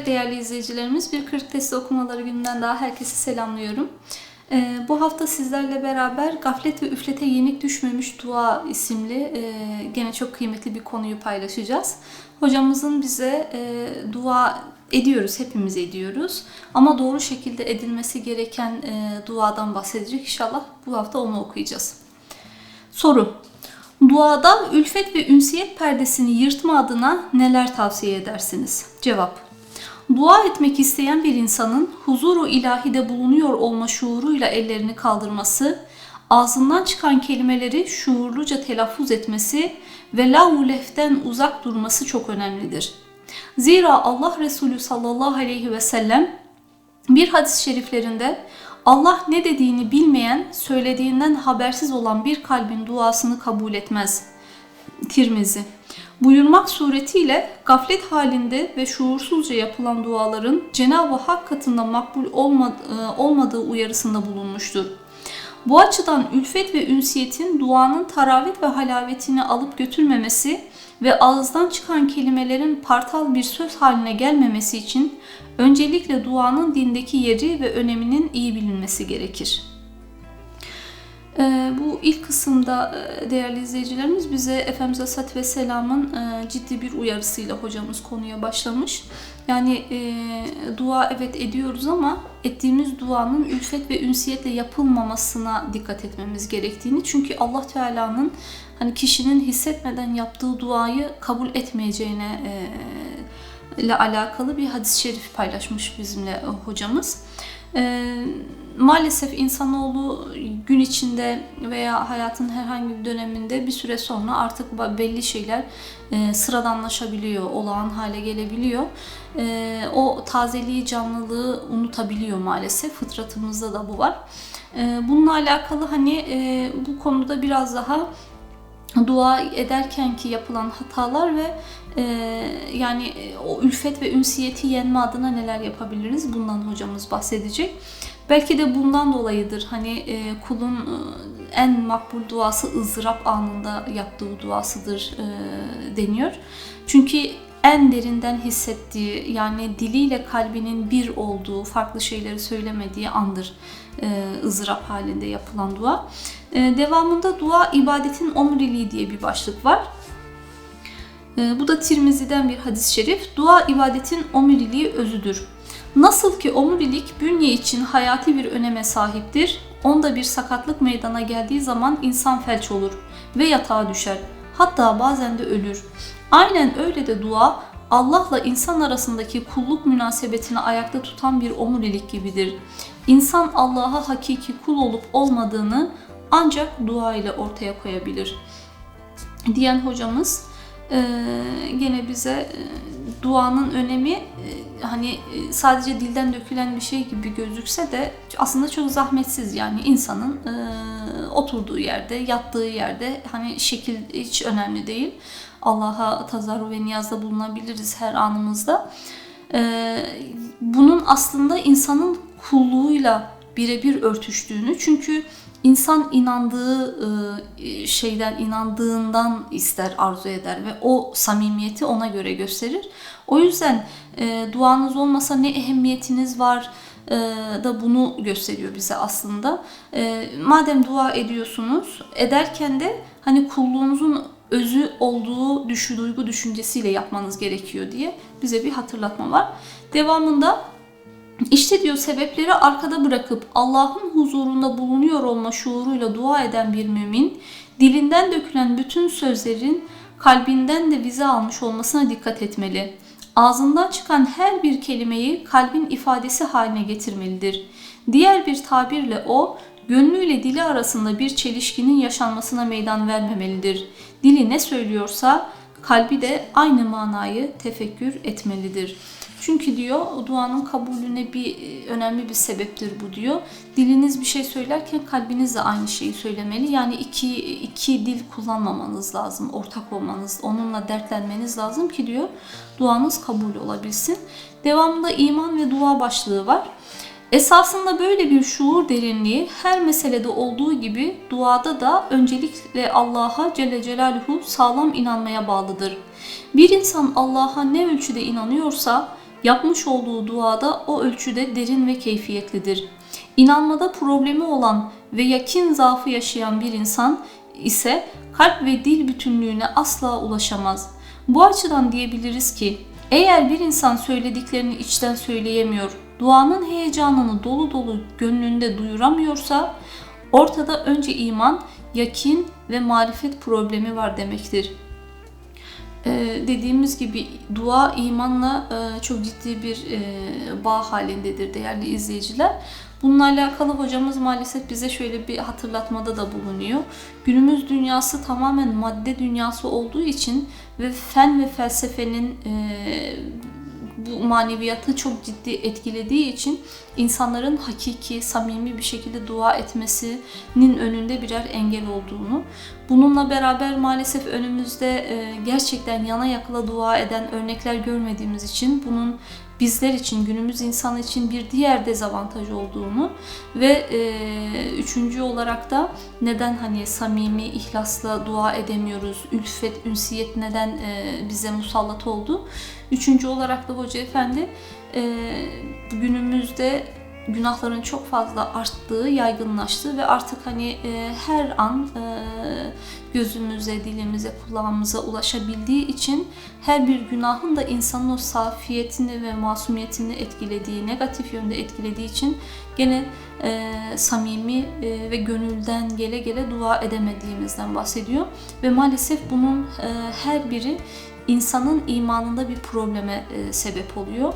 Evet değerli izleyicilerimiz bir 40 testi okumaları gününden daha herkese selamlıyorum. Ee, bu hafta sizlerle beraber Gaflet ve Üflete Yenik Düşmemiş Dua isimli e, gene çok kıymetli bir konuyu paylaşacağız. Hocamızın bize e, dua ediyoruz, hepimiz ediyoruz. Ama doğru şekilde edilmesi gereken e, duadan bahsedecek. İnşallah bu hafta onu okuyacağız. Soru. Duada ülfet ve ünsiyet perdesini yırtma adına neler tavsiye edersiniz? Cevap. Dua etmek isteyen bir insanın huzuru ilahide bulunuyor olma şuuruyla ellerini kaldırması, ağzından çıkan kelimeleri şuurluca telaffuz etmesi ve lavuleften uzak durması çok önemlidir. Zira Allah Resulü sallallahu aleyhi ve sellem bir hadis-i şeriflerinde Allah ne dediğini bilmeyen, söylediğinden habersiz olan bir kalbin duasını kabul etmez. Tirmizi buyurmak suretiyle gaflet halinde ve şuursuzca yapılan duaların Cenab-ı Hak katında makbul e, olmadığı uyarısında bulunmuştur. Bu açıdan ülfet ve ünsiyetin duanın taravet ve halavetini alıp götürmemesi ve ağızdan çıkan kelimelerin partal bir söz haline gelmemesi için öncelikle duanın dindeki yeri ve öneminin iyi bilinmesi gerekir. Ee, bu ilk kısımda e, değerli izleyicilerimiz bize Efendimiz Aleyhisselatü Vesselam'ın e, ciddi bir uyarısıyla hocamız konuya başlamış. Yani e, dua evet ediyoruz ama ettiğimiz duanın ülfet ve ünsiyetle yapılmamasına dikkat etmemiz gerektiğini. Çünkü Allah Teala'nın hani kişinin hissetmeden yaptığı duayı kabul etmeyeceğine ile alakalı bir hadis-i şerif paylaşmış bizimle hocamız. E, maalesef insanoğlu gün içinde veya hayatın herhangi bir döneminde bir süre sonra artık belli şeyler e, sıradanlaşabiliyor, olağan hale gelebiliyor. E, o tazeliği, canlılığı unutabiliyor maalesef. Fıtratımızda da bu var. E, bununla alakalı hani e, bu konuda biraz daha dua ederken ki yapılan hatalar ve yani e, o ülfet ve ünsiyeti yenme adına neler yapabiliriz bundan hocamız bahsedecek. Belki de bundan dolayıdır hani e, kulun e, en makbul duası ızdırap anında yaptığı duasıdır deniyor. Çünkü en derinden hissettiği yani diliyle kalbinin bir olduğu, farklı şeyleri söylemediği andır e, ızdırap halinde yapılan dua. E, devamında dua ibadetin omuriliği diye bir başlık var. E, bu da Tirmizi'den bir hadis-i şerif. Dua ibadetin omuriliği özüdür. Nasıl ki omurilik bünye için hayati bir öneme sahiptir, onda bir sakatlık meydana geldiği zaman insan felç olur ve yatağa düşer. Hatta bazen de ölür. Aynen öyle de dua Allah'la insan arasındaki kulluk münasebetini ayakta tutan bir omurilik gibidir. İnsan Allah'a hakiki kul olup olmadığını ancak dua ile ortaya koyabilir. Diyen hocamız gene bize e, duanın önemi e, hani e, sadece dilden dökülen bir şey gibi gözükse de aslında çok zahmetsiz yani insanın e, oturduğu yerde, yattığı yerde hani şekil hiç önemli değil. Allah'a tazarru ve niyazda bulunabiliriz her anımızda. E, bunun aslında insanın kulluğuyla birebir örtüştüğünü çünkü insan inandığı e, şeyden, inandığından ister, arzu eder ve o samimiyeti ona göre gösterir. O yüzden e, duanız olmasa ne ehemmiyetiniz var e, da bunu gösteriyor bize aslında. Madem dua ediyorsunuz, ederken de hani kulluğunuzun özü olduğu düşü, duygu düşüncesiyle yapmanız gerekiyor diye bize bir hatırlatma var. Devamında işte diyor sebepleri arkada bırakıp Allah'ın huzurunda bulunuyor olma şuuruyla dua eden bir mümin, dilinden dökülen bütün sözlerin kalbinden de vize almış olmasına dikkat etmeli. Ağzından çıkan her bir kelimeyi kalbin ifadesi haline getirmelidir. Diğer bir tabirle o, gönlüyle dili arasında bir çelişkinin yaşanmasına meydan vermemelidir. Dili ne söylüyorsa kalbi de aynı manayı tefekkür etmelidir.'' Çünkü diyor duanın kabulüne bir e, önemli bir sebeptir bu diyor. Diliniz bir şey söylerken kalbiniz de aynı şeyi söylemeli. Yani iki, iki dil kullanmamanız lazım. Ortak olmanız, onunla dertlenmeniz lazım ki diyor duanız kabul olabilsin. Devamında iman ve dua başlığı var. Esasında böyle bir şuur derinliği her meselede olduğu gibi duada da öncelikle Allah'a Celle Celaluhu sağlam inanmaya bağlıdır. Bir insan Allah'a ne ölçüde inanıyorsa Yapmış olduğu duada o ölçüde derin ve keyfiyetlidir. İnanmada problemi olan ve yakin zaafı yaşayan bir insan ise kalp ve dil bütünlüğüne asla ulaşamaz. Bu açıdan diyebiliriz ki eğer bir insan söylediklerini içten söyleyemiyor, duanın heyecanını dolu dolu gönlünde duyuramıyorsa ortada önce iman, yakin ve marifet problemi var demektir. Ee, dediğimiz gibi dua imanla e, çok ciddi bir e, bağ halindedir değerli izleyiciler. Bununla alakalı hocamız maalesef bize şöyle bir hatırlatmada da bulunuyor. Günümüz dünyası tamamen madde dünyası olduğu için ve fen ve felsefenin e, bu maneviyatı çok ciddi etkilediği için insanların hakiki, samimi bir şekilde dua etmesinin önünde birer engel olduğunu, bununla beraber maalesef önümüzde e, gerçekten yana yakıla dua eden örnekler görmediğimiz için bunun bizler için, günümüz insanı için bir diğer dezavantaj olduğunu ve e, üçüncü olarak da neden hani samimi, ihlasla dua edemiyoruz, ülfet, ünsiyet neden e, bize musallat oldu. Üçüncü olarak da Hoca Efendi e, günümüzde günahların çok fazla arttığı, yaygınlaştığı ve artık hani e, her an e, gözümüze, dilimize, kulağımıza ulaşabildiği için her bir günahın da insanın o safiyetini ve masumiyetini etkilediği, negatif yönde etkilediği için gene e, samimi e, ve gönülden gele gele dua edemediğimizden bahsediyor. Ve maalesef bunun e, her biri insanın imanında bir probleme e, sebep oluyor.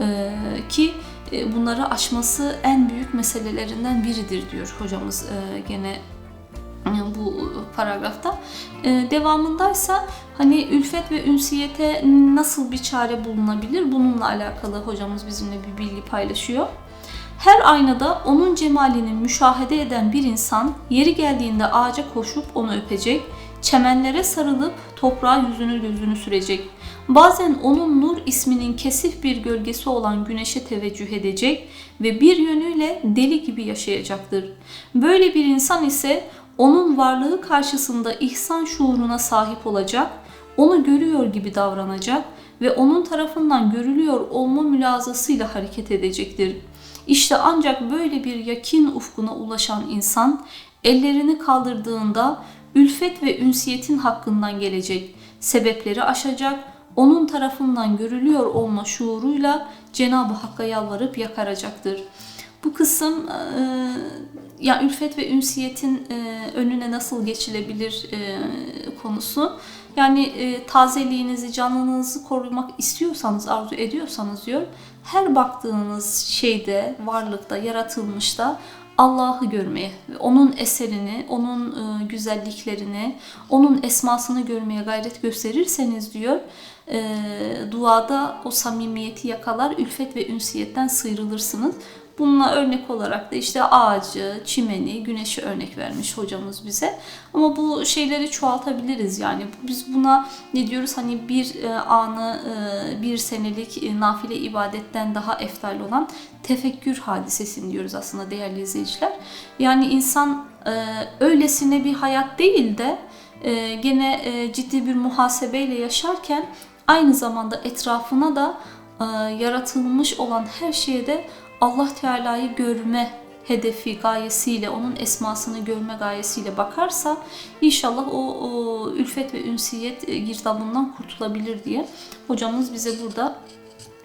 E, ki e, bunları aşması en büyük meselelerinden biridir diyor hocamız e, gene bu paragrafta. Devamındaysa hani ülfet ve ünsiyete nasıl bir çare bulunabilir? Bununla alakalı hocamız bizimle bir bilgi paylaşıyor. Her aynada onun cemalini müşahede eden bir insan yeri geldiğinde ağaca koşup onu öpecek, çemenlere sarılıp toprağa yüzünü gözünü sürecek. Bazen onun Nur isminin kesif bir gölgesi olan güneşe teveccüh edecek ve bir yönüyle deli gibi yaşayacaktır. Böyle bir insan ise onun varlığı karşısında ihsan şuuruna sahip olacak, onu görüyor gibi davranacak ve onun tarafından görülüyor olma mülazasıyla hareket edecektir. İşte ancak böyle bir yakin ufkuna ulaşan insan ellerini kaldırdığında ülfet ve ünsiyetin hakkından gelecek, sebepleri aşacak, onun tarafından görülüyor olma şuuruyla Cenab-ı Hakk'a yalvarıp yakaracaktır. Bu kısım e, ya ülfet ve ünsiyetin e, önüne nasıl geçilebilir e, konusu. Yani e, tazeliğinizi, canlılığınızı korumak istiyorsanız, arzu ediyorsanız diyor, her baktığınız şeyde, varlıkta, yaratılmışta Allah'ı görmeye, onun eserini, onun e, güzelliklerini, onun esmasını görmeye gayret gösterirseniz diyor, e, duada o samimiyeti yakalar, ülfet ve ünsiyetten sıyrılırsınız. Bununla örnek olarak da işte ağacı, çimeni, güneşi örnek vermiş hocamız bize. Ama bu şeyleri çoğaltabiliriz yani. Biz buna ne diyoruz hani bir e, anı e, bir senelik e, nafile ibadetten daha eftal olan tefekkür hadisesini diyoruz aslında değerli izleyiciler. Yani insan öylesine bir hayat değil de gene ciddi bir muhasebeyle yaşarken aynı zamanda etrafına da yaratılmış olan her şeye de Allah Teala'yı görme hedefi, gayesiyle, onun esmasını görme gayesiyle bakarsa inşallah o, o ülfet ve ünsiyet e, girdabından kurtulabilir diye hocamız bize burada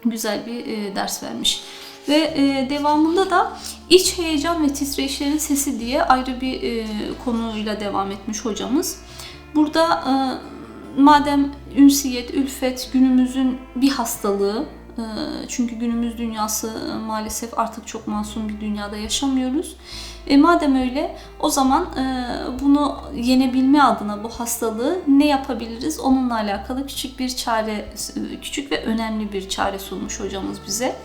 güzel bir e, ders vermiş. Ve e, devamında da iç heyecan ve titreşlerin sesi diye ayrı bir e, konuyla devam etmiş hocamız. Burada e, madem ünsiyet, ülfet günümüzün bir hastalığı, çünkü günümüz dünyası maalesef artık çok masum bir dünyada yaşamıyoruz. E madem öyle o zaman e, bunu yenebilme adına bu hastalığı ne yapabiliriz? Onunla alakalı küçük bir çare, küçük ve önemli bir çare sunmuş hocamız bize.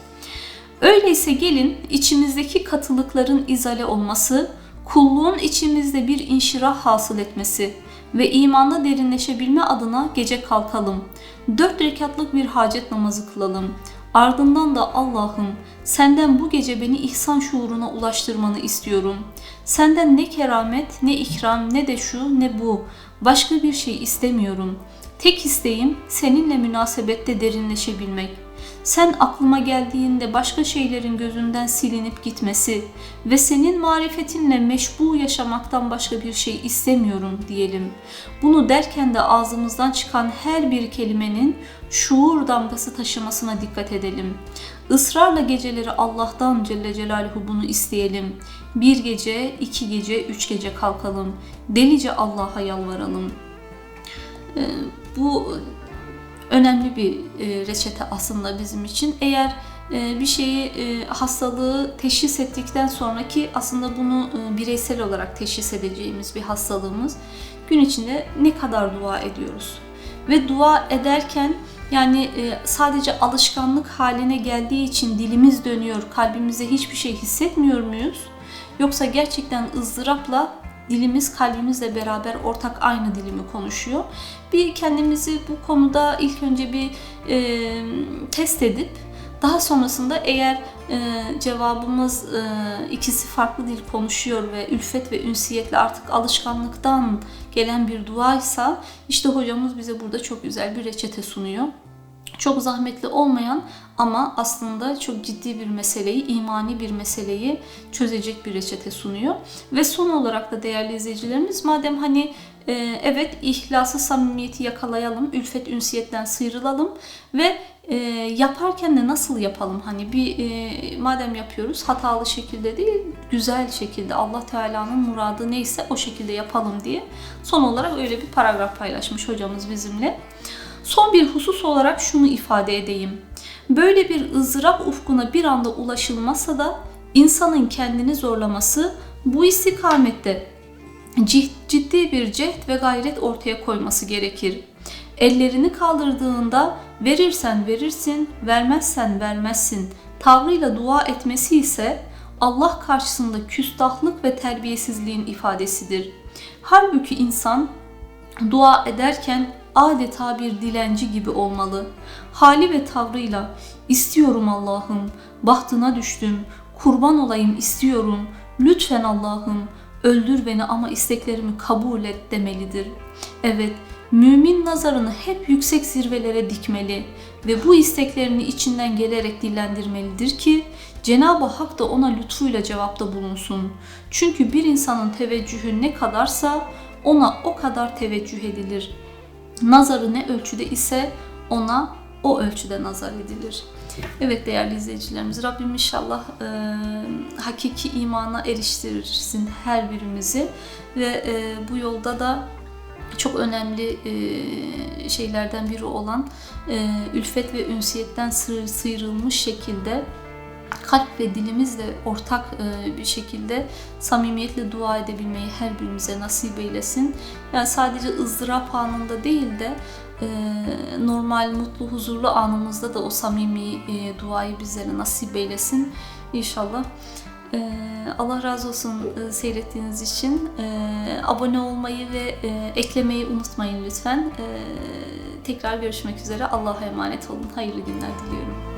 Öyleyse gelin içimizdeki katılıkların izale olması, kulluğun içimizde bir inşirah hasıl etmesi ve imanda derinleşebilme adına gece kalkalım. Dört rekatlık bir hacet namazı kılalım. Ardından da Allah'ım senden bu gece beni ihsan şuuruna ulaştırmanı istiyorum. Senden ne keramet, ne ikram, ne de şu, ne bu. Başka bir şey istemiyorum. Tek isteğim seninle münasebette derinleşebilmek. Sen aklıma geldiğinde başka şeylerin gözünden silinip gitmesi ve senin marifetinle meşbu yaşamaktan başka bir şey istemiyorum diyelim. Bunu derken de ağzımızdan çıkan her bir kelimenin şuur damgası taşımasına dikkat edelim. Israrla geceleri Allah'tan Celle Celaluhu bunu isteyelim. Bir gece, iki gece, üç gece kalkalım. Delice Allah'a yalvaralım. Ee, bu önemli bir e, reçete aslında bizim için. Eğer e, bir şeyi e, hastalığı teşhis ettikten sonraki aslında bunu bireysel olarak teşhis edeceğimiz bir hastalığımız gün içinde ne kadar dua ediyoruz ve dua ederken yani sadece alışkanlık haline geldiği için dilimiz dönüyor, kalbimizde hiçbir şey hissetmiyor muyuz? Yoksa gerçekten ızdırapla dilimiz kalbimizle beraber ortak aynı dilimi konuşuyor. Bir kendimizi bu konuda ilk önce bir e, test edip daha sonrasında eğer e, cevabımız e, ikisi farklı dil konuşuyor ve ülfet ve ünsiyetle artık alışkanlıktan gelen bir duaysa işte hocamız bize burada çok güzel bir reçete sunuyor. Çok zahmetli olmayan ama aslında çok ciddi bir meseleyi, imani bir meseleyi çözecek bir reçete sunuyor. Ve son olarak da değerli izleyicilerimiz madem hani e, evet ihlası, samimiyeti yakalayalım, ülfet, ünsiyetten sıyrılalım ve e, yaparken de nasıl yapalım? Hani bir e, madem yapıyoruz hatalı şekilde değil, güzel şekilde Allah Teala'nın muradı neyse o şekilde yapalım diye son olarak öyle bir paragraf paylaşmış hocamız bizimle. Son bir husus olarak şunu ifade edeyim. Böyle bir ızdırap ufkuna bir anda ulaşılmasa da insanın kendini zorlaması bu istikamette ciddi bir cehd ve gayret ortaya koyması gerekir. Ellerini kaldırdığında verirsen verirsin, vermezsen vermezsin tavrıyla dua etmesi ise Allah karşısında küstahlık ve terbiyesizliğin ifadesidir. Halbuki insan dua ederken adeta bir dilenci gibi olmalı. Hali ve tavrıyla istiyorum Allah'ım, bahtına düştüm, kurban olayım istiyorum, lütfen Allah'ım, öldür beni ama isteklerimi kabul et demelidir. Evet, mümin nazarını hep yüksek zirvelere dikmeli ve bu isteklerini içinden gelerek dillendirmelidir ki Cenab-ı Hak da ona lütfuyla cevapta bulunsun. Çünkü bir insanın teveccühü ne kadarsa ona o kadar teveccüh edilir. Nazarı ne ölçüde ise ona o ölçüde nazar edilir. Evet değerli izleyicilerimiz Rabbim inşallah e, hakiki imana eriştirirsin her birimizi ve e, bu yolda da çok önemli e, şeylerden biri olan e, ülfet ve ünsiyetten sıyrılmış şekilde kalp ve dilimizle ortak e, bir şekilde samimiyetle dua edebilmeyi her birimize nasip eylesin. Yani sadece ızdırap anında değil de e, normal, mutlu, huzurlu anımızda da o samimi e, duayı bizlere nasip eylesin. İnşallah. Allah razı olsun seyrettiğiniz için. Abone olmayı ve eklemeyi unutmayın lütfen. Tekrar görüşmek üzere. Allah'a emanet olun. Hayırlı günler diliyorum.